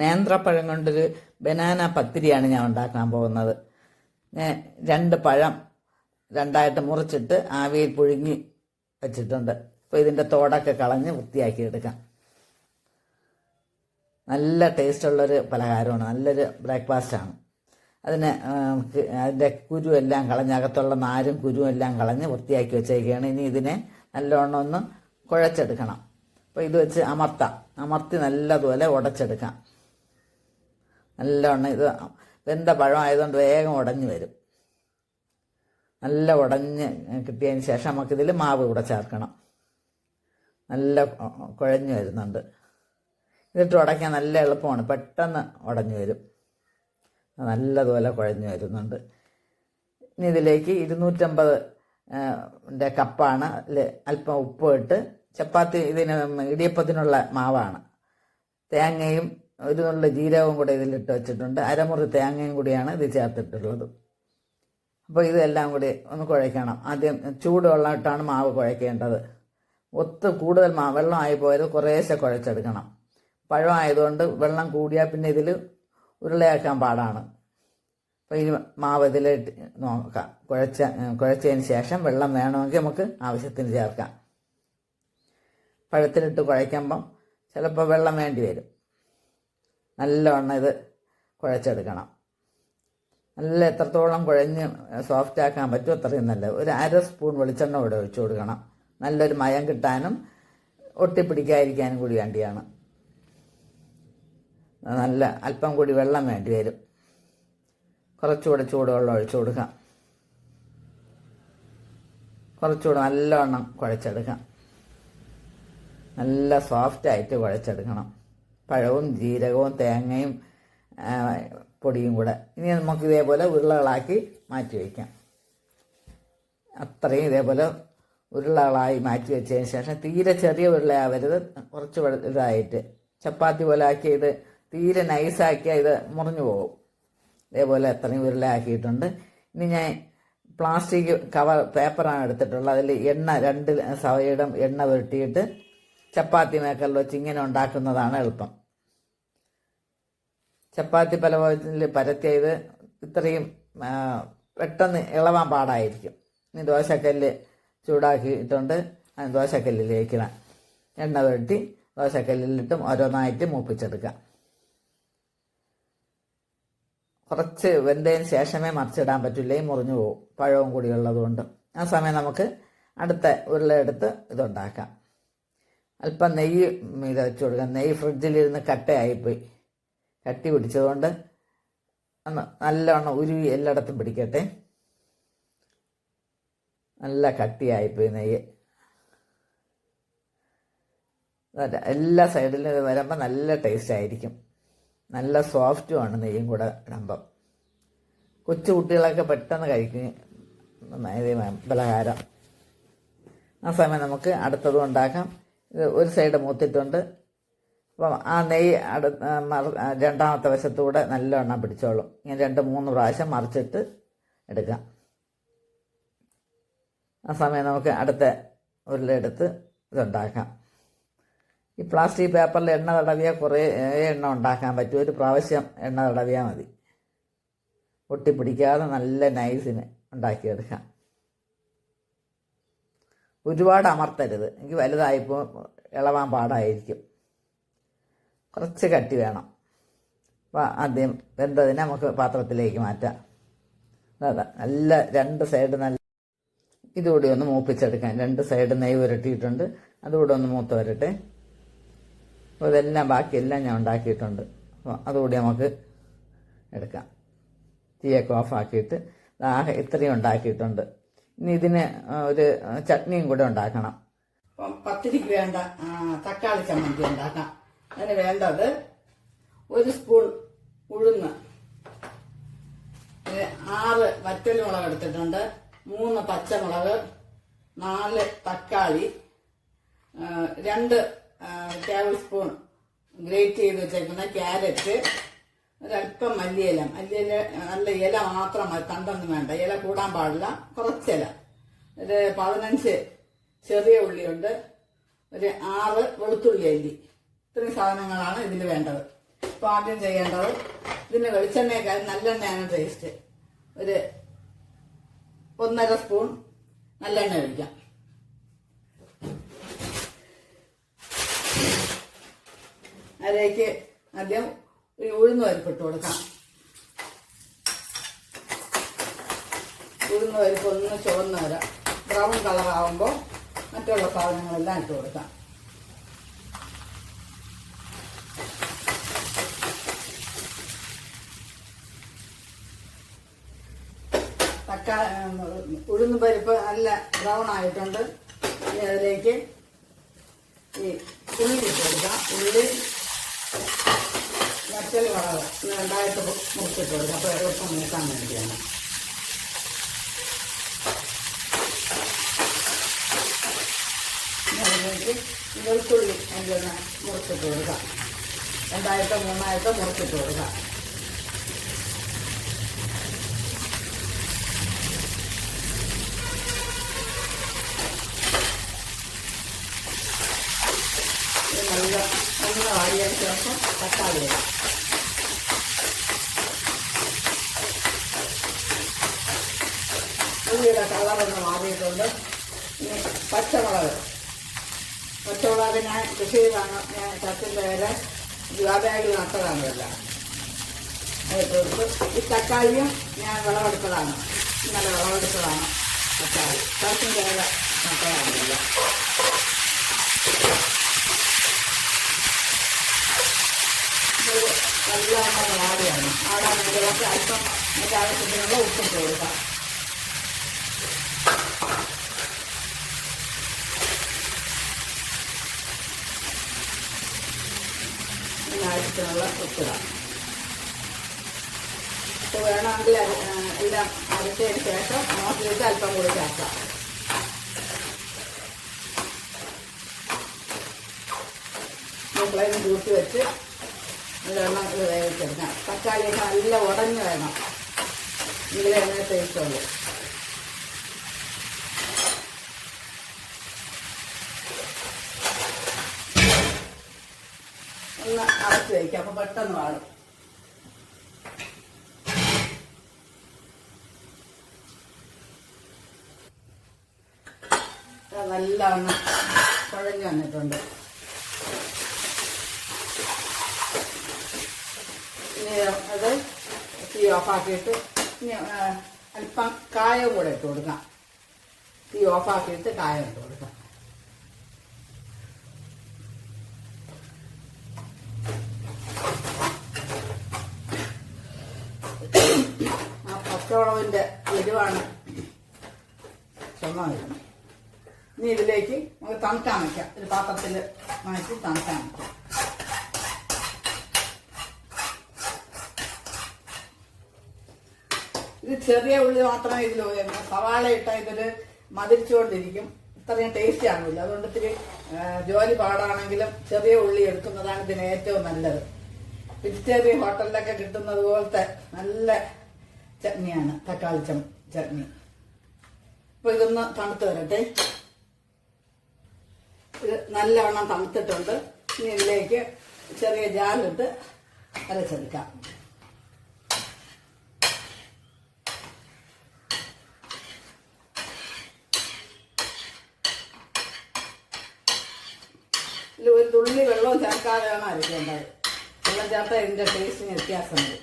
നേന്ത്രപ്പഴം കൊണ്ടൊരു ബനാന പത്തിരിയാണ് ഞാൻ ഉണ്ടാക്കാൻ പോകുന്നത്. ഞാൻ രണ്ട് പഴം രണ്ടായിട്ട് മുറിച്ചിട്ട് ആവിയിൽ പുഴുങ്ങി വെച്ചിട്ടുണ്ട്. അപ്പോൾ ഇതിന്റെ തോടൊക്കെ കളഞ്ഞ് വൃത്തിയാക്കി എടുക്കാം. നല്ല ടേസ്റ്റുള്ളൊരു പലഹാരമാണ്. നല്ലൊരു ബ്രേക്ക്ഫാസ്റ്റാണ് അതിന് അതിന്റെ കുരുവെല്ലാം കളഞ്ഞ് അകത്തുള്ള നാരും കുരുവെല്ലാം കളഞ്ഞ് വൃത്തിയാക്കി വെച്ചേക്കുകയാണ് ഇനി ഇതിനെ നല്ലോണം ഒന്ന് കുഴച്ചെടുക്കണം. അപ്പോൾ ഇത് വെച്ച് അമർത്താം. അമർത്തി നല്ലതുപോലെ ഉടച്ചെടുക്കാം. നല്ലവണ്ണം ഇത് വെന്ത പഴം ആയതുകൊണ്ട് വേഗം ഉടഞ്ഞു വരും. നല്ല ഉടഞ്ഞ് കിട്ടിയതിന് ശേഷം നമുക്കിതിൽ മാവ് കൂടെ ചേർക്കണം. നല്ല കുഴഞ്ഞു വരുന്നുണ്ട്. ഇതിട്ട് ഉടയ്ക്കാൻ നല്ല എളുപ്പമാണ്. പെട്ടെന്ന് ഉടഞ്ഞു വരും. നല്ലതുപോലെ കുഴഞ്ഞു വരുന്നുണ്ട്. ഇനി ഇതിലേക്ക് ഇരുന്നൂറ്റമ്പത് കപ്പാണ്. അല്ലെ അല്പം ഉപ്പ് ഇട്ട് ചപ്പാത്തി ഇതിന് ഇടിയപ്പത്തിനുള്ള മാവാണ്. തേങ്ങയും ഒരു നുള്ള ജീരകവും കൂടെ ഇതിലിട്ട് വെച്ചിട്ടുണ്ട്. അരമുറി തേങ്ങയും കൂടിയാണ് ഇത് ചേർത്തിട്ടുള്ളത്. അപ്പോൾ ഇതെല്ലാം കൂടി ഒന്ന് കുഴയ്ക്കണം ആദ്യം ചൂടുവെള്ളമിട്ടാണ് മാവ് കുഴയ്ക്കേണ്ടത് ഒത്ത് കൂടുതൽ മാ ആയി പോയത് കുറേശ്ശെ കുഴച്ചെടുക്കണം. പഴമായതുകൊണ്ട് വെള്ളം കൂടിയാൽ പിന്നെ ഇതിൽ ഉരുളയാക്കാൻ പാടാണ്. അപ്പോൾ ഈ മാവ് ഇതിലിട്ട് നോക്കാം. കുഴച്ച കുഴച്ചതിന് ശേഷം വെള്ളം വേണമെങ്കിൽ നമുക്ക് ആവശ്യത്തിന് ചേർക്കാം. പഴത്തിലിട്ട് കുഴയ്ക്കുമ്പം ചിലപ്പോൾ വെള്ളം വേണ്ടി വരും. നല്ലവണ്ണം ഇത് കുഴച്ചെടുക്കണം. നല്ല എത്രത്തോളം കുഴഞ്ഞ് സോഫ്റ്റ് ആക്കാൻ പറ്റുമോ അത്രയും നല്ലത്. ഒരു അര സ്പൂൺ വെളിച്ചെണ്ണ കൂടെ ഒഴിച്ചു കൊടുക്കണം. നല്ലൊരു മയം കിട്ടാനും ഒട്ടിപ്പിടിക്കാതിരിക്കാനും കൂടി വേണ്ടിയാണ്. നല്ല അല്പം കൂടി വെള്ളം വേണ്ടി വരും. കുറച്ചുകൂടെ ചൂടുവെള്ളം ഒഴിച്ചു കൊടുക്കാം. കുറച്ചുകൂടെ നല്ലവണ്ണം കുഴച്ചെടുക്കാം. നല്ല സോഫ്റ്റ് ആയിട്ട് കുഴച്ചെടുക്കണം. പഴവും ജീരകവും തേങ്ങയും പൊടിയും കൂടെ. ഇനി നമുക്ക് ഇതേപോലെ ഉരുളകളാക്കി മാറ്റി വയ്ക്കാം അത്രയും ഇതേപോലെ ഉരുളകളായി മാറ്റി വെച്ചതിന് ശേഷം തീരെ ചെറിയ ഉരുളയാവരുത് കുറച്ച് ഇതായിട്ട് ചപ്പാത്തി പോലെ ആക്കിയത് തീരെ നൈസാക്കിയാൽ ഇത് മുറിഞ്ഞു പോകും. ഇതേപോലെ അത്രയും ഉരുളയാക്കിയിട്ടുണ്ട് ഇനി ഞാൻ പ്ലാസ്റ്റിക് കവർ പേപ്പറാണ് എടുത്തിട്ടുള്ളത്. അതിൽ എണ്ണ രണ്ട് സവയിടം എണ്ണ പുരട്ടിയിട്ട് ചപ്പാത്തി മേക്കറിൽ വെച്ച് ഇങ്ങനെ ഉണ്ടാക്കുന്നതാണ് എളുപ്പം. ചപ്പാത്തി പലപോലത്തിൽ പരത്തിയത് ഇത്രയും പെട്ടെന്ന് ഇളവാൻ പാടായിരിക്കും. ഇനി ദോശക്കല്ല് ചൂടാക്കിയിട്ടുണ്ട്. അത് ദോശക്കല്ലിലേക്ക് ഇടാം. എണ്ണ വെട്ടി ദോശക്കല്ലിലിട്ടും ഓരോന്നായിട്ട് മൂപ്പിച്ചെടുക്കാം. കുറച്ച് വെന്തതിന് ശേഷമേ മറിച്ചിടാൻ പറ്റില്ല. ഈ മുറിഞ്ഞു പോകും. പഴവും കൂടി ഉള്ളതുകൊണ്ട്. ആ സമയം നമുക്ക് അടുത്ത ഉരുളയെടുത്ത് ഇതുണ്ടാക്കാം. അല്പം നെയ്യ് ഇത് വെച്ച് കൊടുക്കാം. നെയ്യ് ഫ്രിഡ്ജിലിരുന്ന് കട്ടയായിപ്പോയി. കട്ടി പിടിച്ചതുകൊണ്ട് ഒന്ന് നല്ലവണ്ണം ഉരുവി എല്ലായിടത്തും പിടിക്കട്ടെ. നല്ല കട്ടിയായിപ്പോയി നെയ്യ്. എല്ലാ സൈഡിലും ഇത് വരുമ്പോൾ നല്ല ടേസ്റ്റ് ആയിരിക്കും. നല്ല സോഫ്റ്റുമാണ് നെയ്യും കൂടെ ഇടുമ്പം. കൊച്ചു കുട്ടികളൊക്കെ പെട്ടെന്ന് കഴിക്കും. പലഹാരം. ആ സമയം നമുക്ക് അടുത്തതും ഉണ്ടാക്കാം. ഒരു സൈഡ് മൂത്തിട്ടുണ്ട്. അപ്പം ആ നെയ്യ് അടു രണ്ടാമത്തെ വശത്തൂടെ നല്ലവണ്ണം പിടിച്ചോളും. ഇങ്ങനെ രണ്ട് മൂന്ന് പ്രാവശ്യം മറിച്ചിട്ട് എടുക്കാം. ആ സമയം നമുക്ക് അടുത്ത ഉരുളെടുത്ത് ഇതുണ്ടാക്കാം. ഈ പ്ലാസ്റ്റിക് പേപ്പറിൽ എണ്ണ തടവിയാൽ കുറേ എണ്ണ ഉണ്ടാക്കാൻ പറ്റും. ഒരു പ്രാവശ്യം എണ്ണ തടവിയാൽ മതി. ഒട്ടിപ്പിടിക്കാതെ നല്ല നൈസിന് ഉണ്ടാക്കിയെടുക്കാം. ഒരുപാട് അമർത്തരുത്. എനിക്ക് വലുതായപ്പോൾ ഇളവാൻ പാടായിരിക്കും. കുറച്ച് കട്ടി വേണം. അപ്പോൾ ആദ്യം വെന്തതിനെ നമുക്ക് പാത്രത്തിലേക്ക് മാറ്റാം. അതാ നല്ല രണ്ട് സൈഡ് നല്ല ഇതുകൂടി ഒന്ന് മൂപ്പിച്ചെടുക്കാം. രണ്ട് സൈഡ് നെയ്യ് പുരട്ടിയിട്ടുണ്ട് അതുകൂടെ ഒന്ന് മൂത്ത് വരട്ടെ. അപ്പോൾ ഇതെല്ലാം ബാക്കിയെല്ലാം ഞാൻ ഉണ്ടാക്കിയിട്ടുണ്ട്. അപ്പോൾ അതുകൂടി നമുക്ക് എടുക്കാം. തീയൊക്കെ ഓഫാക്കിയിട്ട്. ഇത്രയും ഉണ്ടാക്കിയിട്ടുണ്ട്. ഇതിന് ഒരു ചട്നിയും കൂടെ ഉണ്ടാക്കണം. പത്തിരിക്ക് വേണ്ട തക്കാളി ചമ്മന്തി ഉണ്ടാക്കാം. അതിന് വേണ്ടത് ഒരു സ്പൂൺ ഉഴുന്ന്. ആറ് വറ്റൽമുളക് എടുത്തിട്ടുണ്ട്. മൂന്ന് പച്ചമുളക് നാല് തക്കാളി രണ്ട് ടേബിൾ സ്പൂൺ ഗ്രേറ്റ് ചെയ്ത് വെച്ചേക്കുന്ന ക്യാരറ്റ് ഒരല്പം മല്ലിയില. മല്ലിയില നല്ല ഇല മാത്രം മതി. തണ്ടൊന്നും വേണ്ട. ഇല കൂടാൻ പാടില്ല. കുറച്ചില ഒരു പതിനഞ്ച് ചെറിയ ഉള്ളിയുണ്ട്. ഒരു ആറ് വെളുത്തുള്ളി അല്ലി ഇത്രയും സാധനങ്ങളാണ് ഇതിൽ വേണ്ടത്. അപ്പോൾ ആദ്യം ചെയ്യേണ്ടത് ഇതിന് വെളിച്ചെണ്ണയേക്കാൾ നല്ലെണ്ണയാണ് ടേസ്റ്റ് ഒരു ഒന്നര സ്പൂൺ നല്ലെണ്ണ ഒഴിക്കാം. അതിലേക്ക് ആദ്യം ഒരു പരിപ്പ് ഇട്ട് കൊടുക്കാം. ഉഴുന്ന് പരിപ്പ് ഒന്ന് ചുവന്ന് വരാം. ബ്രൗൺ കളറാകുമ്പോൾ മറ്റുള്ള സാധനങ്ങളെല്ലാം ഇട്ട് കൊടുക്കാം. ഉഴുന്ന് പരിപ്പ് നല്ല ബ്രൗൺ ആയിട്ടുണ്ട്. അതിലേക്ക് ഈ ഉള്ളി ഇട്ട് കൊടുക്കാം. ഉള്ളി മറ്റൊരു വളവ് രണ്ടായിട്ട് മുറിച്ചിട്ട് കൊടുക്കാം അപ്പോൾ എളുപ്പം മൂക്കാൻ വേണ്ടിയാണ്. അതിലേക്ക് വെളുത്തുള്ളി അതിന്റെ ഒന്ന് മുറിച്ചിട്ട് കൊടുക്കാം രണ്ടായിട്ടോ മൂന്നായിട്ടോ മുറിച്ചിട്ട് കൊടുക്കാം ഇത് നല്ല ഒന്ന് വാടിയതിന് ശേഷം തക്കാളി ഇടാം ഉള്ളിയുടെ കളറൊന്ന് മാറിയിട്ടുണ്ട് ഇനി പച്ചമുളക് പച്ചമുളക് ഞാൻ കൃഷി ചെയ്താണ് ഞാൻ ചത്തിന്റെ വരെ ദ്വാബാഗിൽ നട്ടതാണ് എല്ലാം ഈ തക്കാളിയും ഞാൻ വിളവെടുത്തതാണ്. ഇന്നലെ വിളവെടുത്തതാണ്. തക്കാളി. ചത്തിന്റെ വരെ നട്ടതാണ് എല്ലാം ഇത് ആഡ് ചെയ്യണം ആടാൻ വേണ്ടിയൊക്കെ അല്പം അതിന്റെ ആവശ്യത്തിനുള്ള ഉപ്പിട്ട് കൊടുക്കാം. ആവശ്യത്തിനുള്ള ഉപ്പിടാം. ഉപ്പ് വേണമെങ്കിൽ എല്ലാം അരച്ചതിന് ശേഷം നോക്കിയിട്ട് അല്പം കൂടി ചേർക്കാം. ഫ്ലെയിം കൂട്ടി വെച്ച് നല്ലോണം ഇത് വേവിച്ചെടുക്കാം. തക്കാളിയൊക്കെ നല്ല ഉടഞ്ഞ് വേണം. എങ്കിലേ അങ്ങനെ തേച്ചുള്ളൂ ഒന്ന് അടച്ച് വയ്ക്കാം അപ്പൊ പെട്ടെന്ന് വാടും. നല്ലവണ്ണം കുഴഞ്ഞു വന്നിട്ടുണ്ട്. അത് തീ ഓഫാക്കിയിട്ട് ഇനി അല്പം കായം കൂടെ ഇട്ട് കൊടുക്കാം. തീ ഓഫാക്കിയിട്ട് കായം ഇട്ട് കൊടുക്കാം. ആ പച്ചവളവിന്റെ എരിവാണ് ചുമ ഇനി ഇതിലേക്ക് നമുക്ക് തണുക്കാൻ വയ്ക്കാം ഒരു പാത്രത്തിൽ മാറ്റി തണുക്കാൻ വയ്ക്കാം ഇത് ചെറിയ ഉള്ളി മാത്രമേ ഇതിൽ സവാള ഇട്ടാൽ ഇതൊരു മതിരിച്ചുകൊണ്ടിരിക്കും ഇത്രയും ടേസ്റ്റ് ആണില്ല അതുകൊണ്ട് ഇത്തിരി ജോലി പാടാണെങ്കിലും ചെറിയ ഉള്ളി എടുക്കുന്നതാണ് ഇതിന് ഏറ്റവും നല്ലത്. വെജിറ്റേറിയൻ ഹോട്ടലിലൊക്കെ കിട്ടുന്നത് പോലത്തെ നല്ല ചട്നിയാണ്. തക്കാളി ചം- ചട്നി. അപ്പൊ ഇതൊന്ന് തണുത്ത് വരട്ടെ. ഇത് നല്ലവണ്ണം തണുത്തിട്ടുണ്ട്. ഇനി ഇതിലേക്ക് ചെറിയ ജാലിട്ട് അരച്ചെടുക്കാം ഇതിൽ ഒരു തുള്ളി വെള്ളവും ചേർക്കാതെയാണ് അരയ്ക്കേണ്ടത് വെള്ളം ചേർത്താൽ ഇതിന്റെ ടേസ്റ്റിന് വ്യത്യാസമുണ്ട്.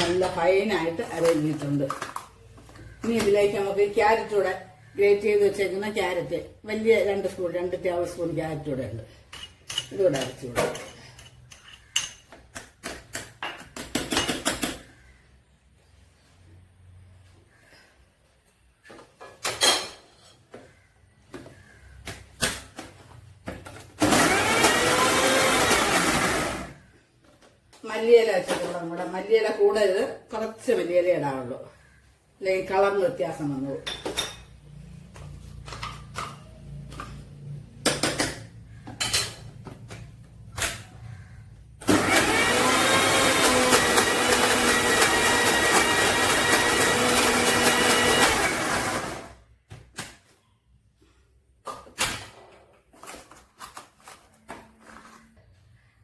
നല്ല ഫൈനായിട്ട് അരഞ്ഞിട്ടുണ്ട്. ഇനി ഇതിലേക്ക് നമുക്ക് ക്യാരറ്റ് കൂടെ ഗ്രേറ്റ് ചെയ്ത് വെച്ചേക്കുന്ന ക്യാരറ്റ് വലിയ രണ്ട് സ്പൂൺ രണ്ട് ടേബിൾ സ്പൂൺ ക്യാരറ്റ് കൂടെ ഉണ്ട്. ഇതുകൂടെ അരച്ചു മല്ലിയില വെച്ചിട്ടുള്ള നമ്മുടെ മല്ലിയില കൂടരുത്. കുറച്ച് മല്ലിയില ഇടാവുള്ളൂ അല്ലെങ്കിൽ കളറിന് വ്യത്യാസം വന്നു.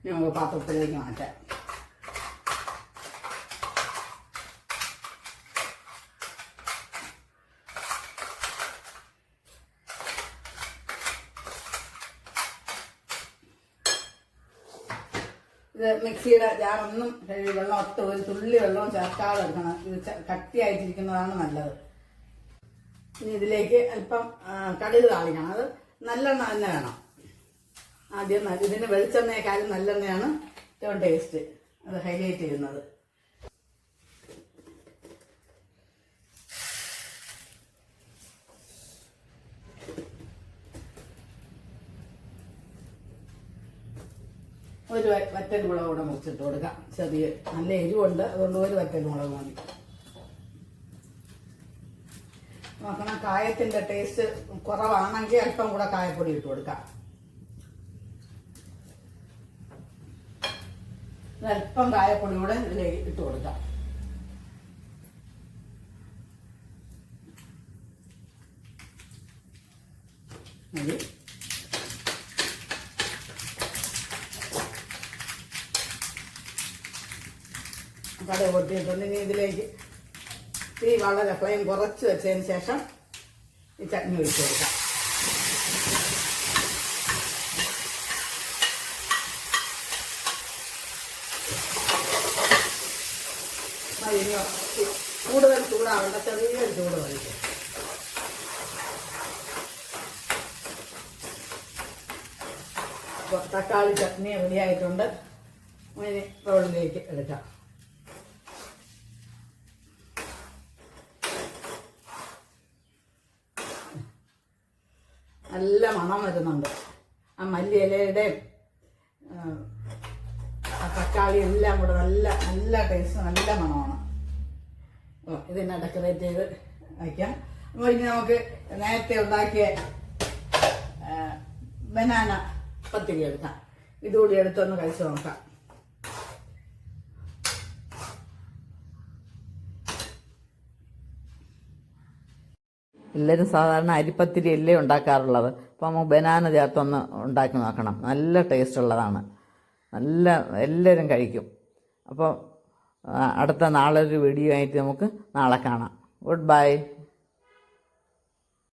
നമുക്ക് പാത്രത്തിലേക്ക് മാറ്റാം. കഴുകി വെള്ളം ഒട്ട് ഒരു തുള്ളി വെള്ളവും ചേർക്കാതെ എടുക്കണം ഇത് കട്ടിയായിട്ടിരിക്കുന്നതാണ് നല്ലത്. ഇനി ഇതിലേക്ക് അല്പം കടുക് താളിക്കണം. അത് നല്ലെണ്ണ തന്നെ വേണം. ആദ്യം ഇതിന് വെളിച്ചെണ്ണയെക്കാളും നല്ലെണ്ണയാണ് ഏറ്റവും ടേസ്റ്റ് അത് ഹൈലൈറ്റ് ചെയ്യുന്നത്. ഒരു വറ്റൽ മുളക് കൂടെ മുറിച്ചിട്ട് കൊടുക്കാം. ചെറിയ നല്ല എരിവുണ്ട്. അതുകൊണ്ട് ഒരു വറ്റൽ മുളക് മതി. നോക്കണം കായത്തിന്റെ ടേസ്റ്റ് കുറവാണെങ്കിൽ അല്പം കൂടെ കായപ്പൊടി ഇട്ട് കൊടുക്കാം. അല്പം കായപ്പൊടി കൂടെ ഇട്ട് കൊടുക്കാം. മതി. കട പൊട്ടിയിട്ടുണ്ട് ഇനി ഇതിലേക്ക് തീ വളരെ ഫ്ലെയിം കുറച്ച് വെച്ചതിന് ശേഷം ഈ ചട്നി ഒഴിച്ച് കൊടുക്കാം. കൂടുതൽ ചൂടാവേണ്ട ചെറിയൊരു ചൂട് കഴിക്കും തക്കാളി ചട്നി റെഡിയായിട്ടുണ്ട് ഇനി റോളിലേക്ക് എടുക്കാം. നല്ല മണം വരുന്നുണ്ട്. ആ മല്ലിയിലയുടെയും ആ, തക്കാളി എല്ലാം കൂടെ നല്ല നല്ല ടേസ്റ്റ് നല്ല മണമാണ്. ഓ ഇതിനെ ഡെക്കറേറ്റ് ചെയ്ത് വയ്ക്കാം. അപ്പോൾ ഇനി നമുക്ക് നേരത്തെ ഉണ്ടാക്കിയ ബനാന പത്തിരി എടുക്കാം. ഇതുകൂടി എടുത്തൊന്ന് കഴിച്ച് നോക്കാം. എല്ലാവരും സാധാരണ അരിപ്പത്തിരി അല്ലേ ഉണ്ടാക്കാറുള്ളത്? അപ്പോൾ നമുക്ക് ബനാന ചേർത്തൊന്ന് ഉണ്ടാക്കി നോക്കണം. നല്ല ടേസ്റ്റ് ഉള്ളതാണ്. നല്ല എല്ലാവരും കഴിക്കും. അപ്പോൾ അടുത്ത നാളെ ഒരു വീഡിയോ ആയിട്ട് നമുക്ക് നാളെ കാണാം. Good bye